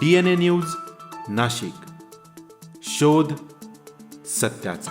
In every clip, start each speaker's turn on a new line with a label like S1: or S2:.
S1: D N A news Nashik. शोध सत्याचा.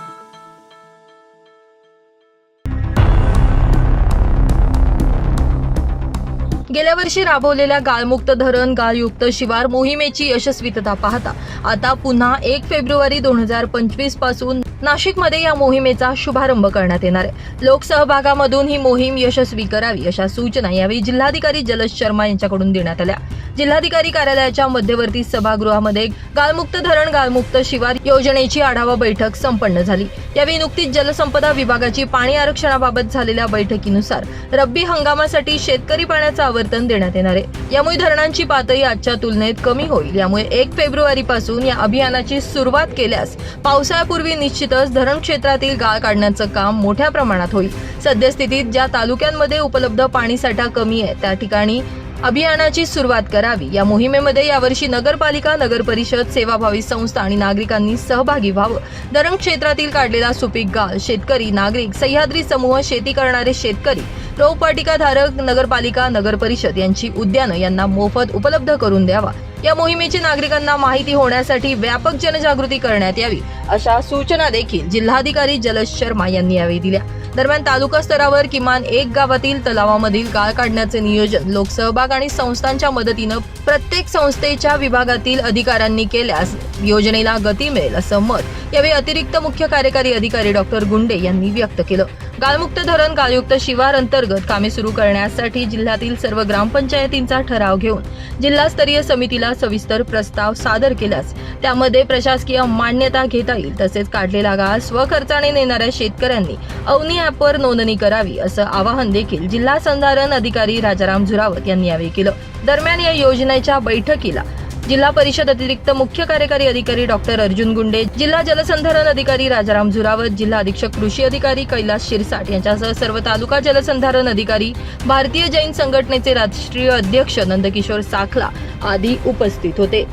S2: गेल्या वर्षी राबवलेल्या गाळमुक्त धरण गाळयुक्त शिवार मोहिमेची यशस्वीतता पाहता आता पुन्हा एक फेब्रुवारी दोन हजार पंचवीसपासून नाशिकमध्ये या मोहिमेचा शुभारंभ करण्यात येणार आहे. लोकसहभागामधून ही मोहीम यशस्वी करावी अशा सूचना यावेळी जिल्हाधिकारी जलज शर्मा यांच्याकडून देण्यात आल्या. जिल्हाधिकारी कार्यालयाच्या मध्यवर्ती सभागृहामध्ये गाळमुक्त धरण गाळमुक्त शिवार योजनेची आढावा बैठक संपन्न झाली. यावेळी नुकतीच जलसंपदा विभागाची पाणी आरक्षणाबाबत झालेल्या बैठकीनुसार रब्बी हंगामासाठी शेतकरी पाण्याचं आवर्तन देण्यात येणार आहे. यामुळे धरणांची पातळी आजच्या तुलनेत कमी होईल. यामुळे एक फेब्रुवारी पासून या अभियानाची सुरुवात केल्यास पावसाळ्यापूर्वी निश्चित निश्चितच धरण क्षेत्रातील गाळ काढण्याचं काम मोठ्या प्रमाणात होईल. सद्यस्थितीत ज्या तालुक्यांमध्ये उपलब्ध पाणीसाठा कमी आहे त्या ठिकाणी अभियानाची सुरुवात करावी. या मोहिमेमध्ये यावर्षी नगरपालिका नगर परिषद सेवाभावी संस्था आणि नागरिकांनी सहभागी व्हावं. धरण क्षेत्रातील काढलेला सुपीक गाळ शेतकरी नागरिक सह्याद्री समूह शेती करणारे शेतकरी रोपवाटिकाधारक नगरपालिका नगर परिषद यांची उद्यानं यांना मोफत उपलब्ध करून द्यावा. या मोहिमेची नागरिकांना माहिती होण्यासाठी व्यापक जनजागृती करण्यात यावी अशा सूचना देखील जिल्हाधिकारी जलज शर्मा यांनी यावेळी दिल्या. दरम्यान तालुका स्तरावर किमान एक गावातील तलावामधील गाळ काढण्याचे नियोजन लोकसहभाग आणि संस्थांच्या मदतीनं प्रत्येक संस्थेच्या विभागातील अधिकाऱ्यांनी केल्यास योजनेला गती मिळेल असं मत यावेळी अतिरिक्त मुख्य कार्यकारी अधिकारी डॉक्टर गुंडे यांनी व्यक्त केलं. गाळमुक्त धरण गाळयुक्त शिवार अंतर्गत कामे सुरू करण्यासाठी जिल्ह्यातील सर्व ग्रामपंचायतींचा ठराव घेऊन जिल्हास्तरीय समितीला सविस्तर प्रस्ताव सादर केल्यास त्यामध्ये प्रशासकीय मान्यता घेता येईल. तसेच काढलेला गाळ स्वखर्चाने नेणाऱ्या शेतकऱ्यांनी अवनी ॲपवर नोंदणी करावी असं आवाहन देखील जिल्हा संधारण अधिकारी राजाराम झुरावत यांनी यावेळी केलं. दरम्यान या योजनेच्या बैठकीला जिल्हा परिषद अतिरिक्त मुख्य कार्यकारी अधिकारी डॉक्टर अर्जुन गुंडे जिल्हा जलसंधारण अधिकारी राजाराम झुरावत जिल्हा अधीक्षक कृषी अधिकारी कैलास शिरसाट यांच्यासह सर्व तालुका जलसंधारण अधिकारी भारतीय जैन संघटनेचे राष्ट्रीय अध्यक्ष नंदकिशोर साखला आदी उपस्थित होते.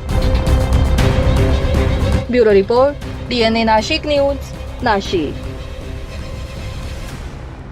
S2: Bureau report DNA Nashik news Nashik.